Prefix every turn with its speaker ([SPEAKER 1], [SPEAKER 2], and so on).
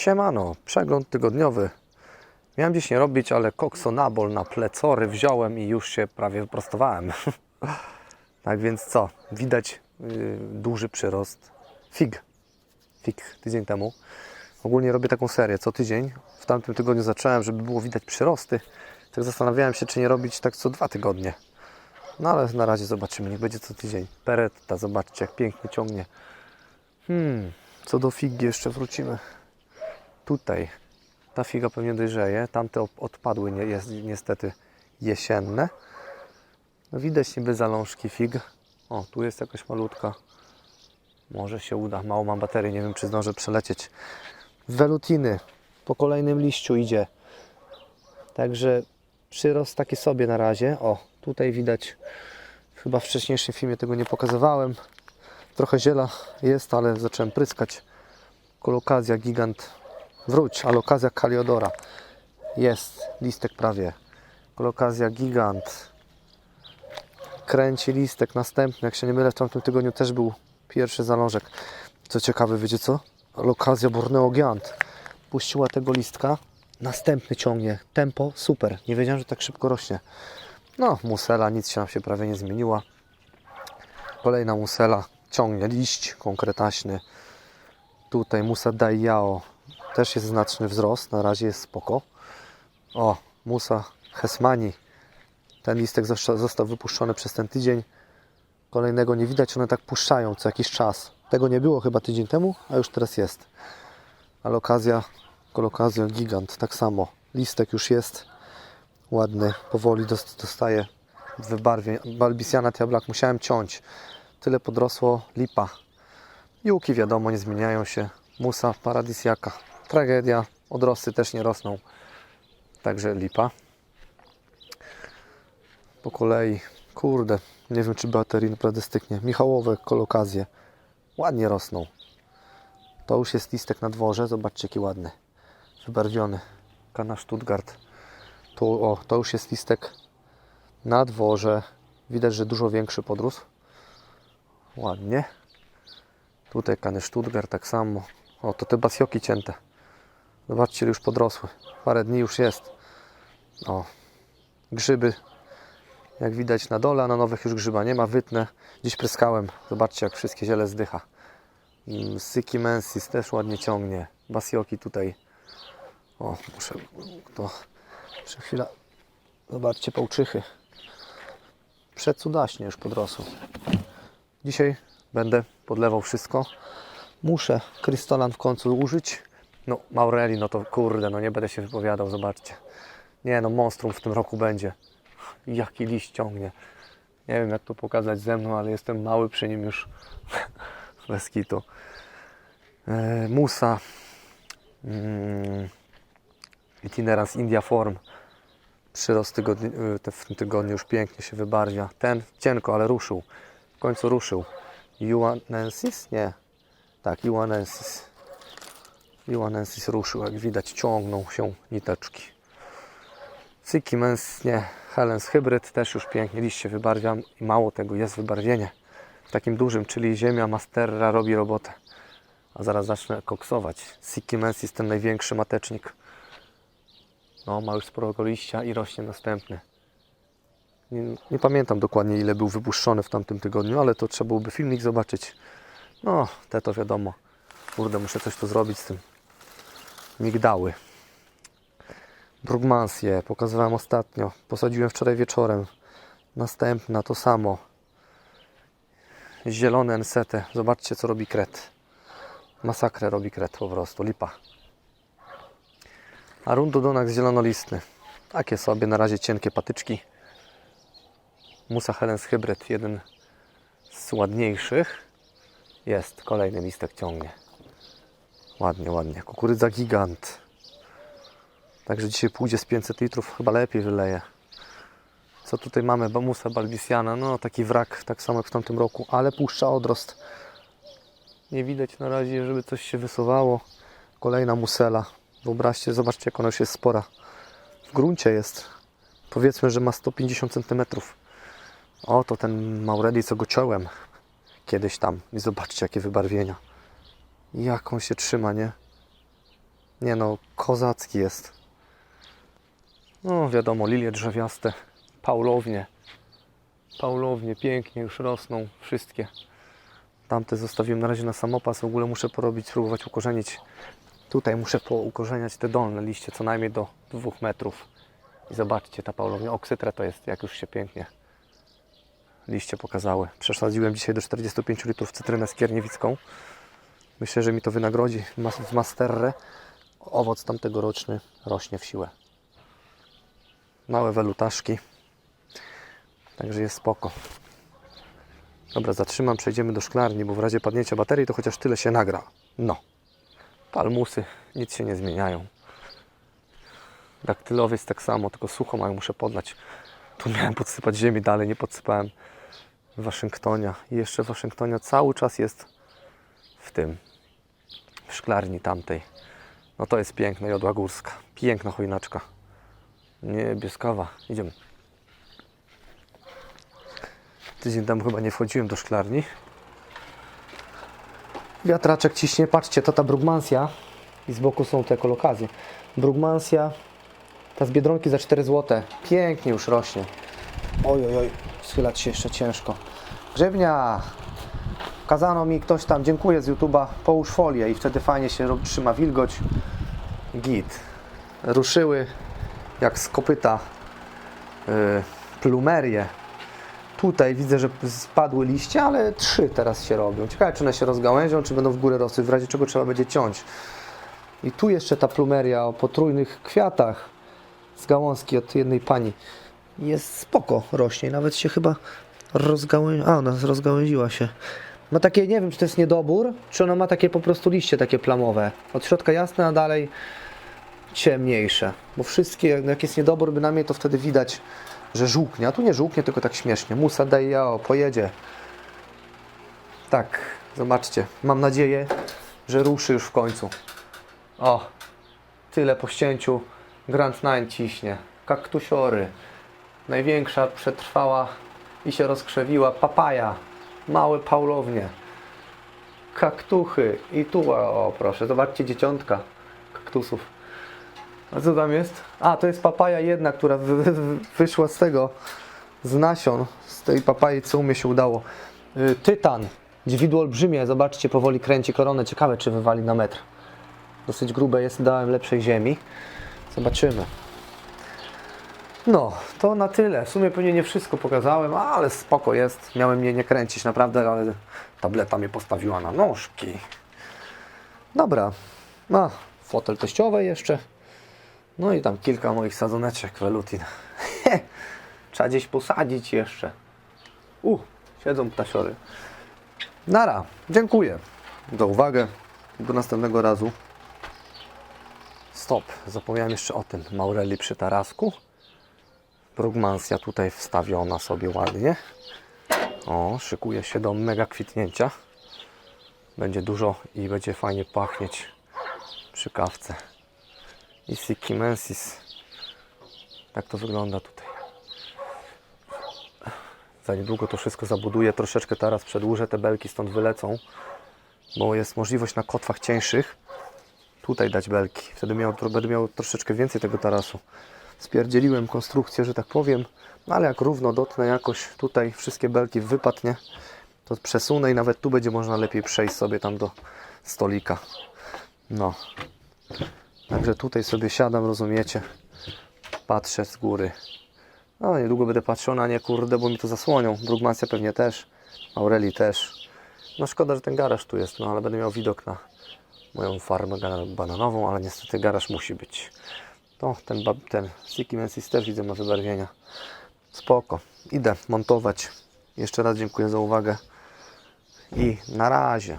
[SPEAKER 1] Siemano, przegląd tygodniowy. Miałem dziś nie robić, ale koksonabol na plecory wziąłem i już się prawie wyprostowałem. tak więc co? Widać yy, duży przyrost fig. Fig tydzień temu. Ogólnie robię taką serię co tydzień. W tamtym tygodniu zacząłem, żeby było widać przyrosty. Tak zastanawiałem się, czy nie robić tak co dwa tygodnie. No ale na razie zobaczymy, niech będzie co tydzień. Peretta, zobaczcie jak pięknie ciągnie. Hmm, co do figi jeszcze wrócimy. Tutaj ta figa pewnie dojrzeje. Tamte odpadły nie, jest, niestety jesienne. No widać niby zalążki fig. O, tu jest jakaś malutka. Może się uda. Mało mam baterii, nie wiem czy zdążę przelecieć. Welutiny po kolejnym liściu idzie. Także przyrost taki sobie na razie. O, tutaj widać. Chyba w wcześniejszym filmie tego nie pokazywałem. Trochę ziela jest, ale zacząłem pryskać. Kolokazja gigant. Wróć, alokazja kaliodora. Jest, listek prawie. Kolokazja gigant. Kręci listek następny. Jak się nie mylę, w tamtym tygodniu też był pierwszy zalążek. Co ciekawe, wiecie co? Alokazja Borneo Giant. Puściła tego listka. Następny ciągnie. Tempo super. Nie wiedziałem, że tak szybko rośnie. No, musela, nic się nam się prawie nie zmieniła. Kolejna musela ciągnie liść konkretaśny. Tutaj Musa Daiao też jest znaczny wzrost, na razie jest spoko. O, Musa Hesmani. Ten listek zosta- został wypuszczony przez ten tydzień. Kolejnego nie widać, one tak puszczają co jakiś czas. Tego nie było chyba tydzień temu, a już teraz jest. Ale okazja, kolokazja gigant, tak samo. Listek już jest ładny, powoli dos- dostaje wybarwień. Balbisiana Diablak musiałem ciąć. Tyle podrosło, lipa. Juki wiadomo, nie zmieniają się. Musa, paradisjaka. Tragedia. Odrosty też nie rosną. Także lipa. Po kolei. Kurde, nie wiem czy baterii naprawdę styknie. Michałowe kolokazje. Ładnie rosną. To już jest listek na dworze. Zobaczcie jaki ładny. Wybarwiony. Kana Stuttgart. Tu, o, to już jest listek na dworze. Widać, że dużo większy podrósł. Ładnie. Tutaj kany Stuttgart tak samo. O, to te basioki cięte. Zobaczcie, już podrosły. Parę dni już jest. O, grzyby. Jak widać na dole, a na nowych już grzyba nie ma. Wytnę. Dziś pryskałem. Zobaczcie, jak wszystkie ziele zdycha. Mm, Syki mensis też ładnie ciągnie. Basioki tutaj. O, muszę to. Muszę chwila. Zobaczcie, pałczychy. Przedcudaśnie już podrosły. Dzisiaj będę podlewał wszystko. Muszę krystolan w końcu użyć. No, Maureli, no to kurde, no nie będę się wypowiadał, zobaczcie. Nie no, monstrum w tym roku będzie. Jaki liść ciągnie. Nie wiem jak to pokazać ze mną, ale jestem mały przy nim już. Bez kitu. E, Musa. Mm, itinerans India Form. Przyrost tygodni, te- w tym tygodniu już pięknie się wybarwia. Ten cienko, ale ruszył. W końcu ruszył. Juanensis? Nie. Tak, Juanensis. Juanensis ruszył, jak widać ciągną się niteczki. Cykimens, nie. Helens Hybryd też już pięknie liście wybarwia i mało tego, jest wybarwienie. Takim dużym, czyli ziemia Masterra robi robotę. A zaraz zacznę koksować. Sikimens jest ten największy matecznik. No, ma już sporego liścia i rośnie następny. Nie, nie pamiętam dokładnie ile był wypuszczony w tamtym tygodniu, ale to trzeba byłoby filmik zobaczyć. No, te to wiadomo. Kurde, muszę coś tu zrobić z tym. Migdały. Brugmansje, pokazywałem ostatnio. Posadziłem wczoraj wieczorem. Następna to samo. Zielone ensete. Zobaczcie co robi kret. Masakrę robi kret po prostu. Lipa. A rundodonak zielonolistny. Takie sobie na razie cienkie patyczki. Musa Helens Hybryd, jeden z ładniejszych. Jest, kolejny listek ciągnie. Ładnie, ładnie. Kukurydza gigant. Także dzisiaj pójdzie z 500 litrów, chyba lepiej wyleje. Co tutaj mamy? Bamusa balbisiana, no taki wrak, tak samo jak w tamtym roku, ale puszcza odrost. Nie widać na razie, żeby coś się wysuwało. Kolejna musela. Wyobraźcie, zobaczcie jak ona już jest spora. W gruncie jest. Powiedzmy, że ma 150 cm. O, to ten Maureli, co go ciąłem kiedyś tam. I zobaczcie, jakie wybarwienia. Jak on się trzyma, nie? Nie no, kozacki jest. No wiadomo, lilie drzewiaste, paulownie. Paulownie, pięknie już rosną wszystkie. Tamte zostawiłem na razie na samopas. W ogóle muszę porobić, spróbować ukorzenić. Tutaj muszę poukorzeniać te dolne liście co najmniej do 2 metrów. I zobaczcie, ta paulownia oksytra to jest, jak już się pięknie liście pokazały. Przesadziłem dzisiaj do 45 litrów cytrynę skierniewicką. Myślę, że mi to wynagrodzi w masterre. Owoc tamtegoroczny rośnie w siłę. Małe welutaszki. Także jest spoko. Dobra, zatrzymam, przejdziemy do szklarni, bo w razie padnięcia baterii to chociaż tyle się nagra. No. Palmusy nic się nie zmieniają. Daktylowiec tak samo, tylko sucho mają, muszę podlać. Tu miałem podsypać ziemi, dalej nie podsypałem Waszyngtonia. I jeszcze Waszyngtonia cały czas jest w tym, w szklarni tamtej. No to jest piękna jodła górska. Piękna chojnaczka. Niebieskawa. Idziemy. Tydzień temu chyba nie wchodziłem do szklarni. Wiatraczek ciśnie. Patrzcie, to ta Brugmansja. I z boku są te kolokazje. Brugmansja. Ta z Biedronki za 4 zł. Pięknie już rośnie. Oj, oj, oj. Schylać się jeszcze ciężko. Grzebnia. Kazano mi ktoś tam, dziękuję z YouTube'a, połóż folię i wtedy fajnie się trzyma wilgoć. Git. Ruszyły jak z kopyta yy, plumerie. Tutaj widzę, że spadły liście, ale trzy teraz się robią. Ciekawe, czy one się rozgałęzią, czy będą w górę rosły, w razie czego trzeba będzie ciąć. I tu jeszcze ta plumeria o potrójnych kwiatach z gałązki od jednej pani. Jest spoko, rośnie. Nawet się chyba rozgałęziła. A, ona rozgałęziła się. Ma takie, nie wiem, czy to jest niedobór, czy ona ma takie po prostu liście takie plamowe. Od środka jasne, a dalej ciemniejsze. Bo wszystkie, no jak jest niedobór bynajmniej, to wtedy widać, że żółknie. A tu nie żółknie, tylko tak śmiesznie. Musa daj jao, pojedzie. Tak, zobaczcie. Mam nadzieję, że ruszy już w końcu. O, tyle po ścięciu. Grand Nine ciśnie. Kaktusiory. Największa przetrwała i się rozkrzewiła papaja. Małe paulownie. Kaktuchy. I tu, o proszę, zobaczcie dzieciątka kaktusów. A co tam jest? A, to jest papaja jedna, która wy, wy, wyszła z tego, z nasion, z tej papai, co umie się udało. Y, Tytan, dźwidło olbrzymie, zobaczcie, powoli kręci koronę. Ciekawe, czy wywali na metr. Dosyć grube jest, dałem lepszej ziemi. Zobaczymy. No, to na tyle. W sumie pewnie nie wszystko pokazałem, ale spoko jest. Miałem mnie nie kręcić naprawdę, ale tableta mnie postawiła na nóżki. Dobra. No, fotel teściowy jeszcze. No i tam kilka moich sadzoneczek welutin. Trzeba gdzieś posadzić jeszcze. U, siedzą ptasiory. Nara, dziękuję za uwagę. Do następnego razu. Stop, zapomniałem jeszcze o tym. Maureli przy tarasku. Brugmansja tutaj wstawiona sobie ładnie. O, szykuje się do mega kwitnięcia. Będzie dużo i będzie fajnie pachnieć przy kawce. I Sikimensis. Tak to wygląda tutaj. Za niedługo to wszystko zabuduję. Troszeczkę teraz przedłużę, te belki stąd wylecą, bo jest możliwość na kotwach cieńszych tutaj dać belki. Wtedy miał, będę miał troszeczkę więcej tego tarasu. Spierdzieliłem konstrukcję, że tak powiem, ale jak równo dotnę jakoś tutaj wszystkie belki wypadnie, to przesunę i nawet tu będzie można lepiej przejść sobie tam do stolika. No. Także tutaj sobie siadam, rozumiecie? Patrzę z góry. No, niedługo będę patrzył na nie, kurde, bo mi to zasłonią. Brugmacja pewnie też, Aureli też. No szkoda, że ten garaż tu jest, no ale będę miał widok na moją farmę bananową, ale niestety garaż musi być. To ten, ten Sikimensis też widzę ma wybarwienia. Spoko. Idę montować. Jeszcze raz dziękuję za uwagę i na razie.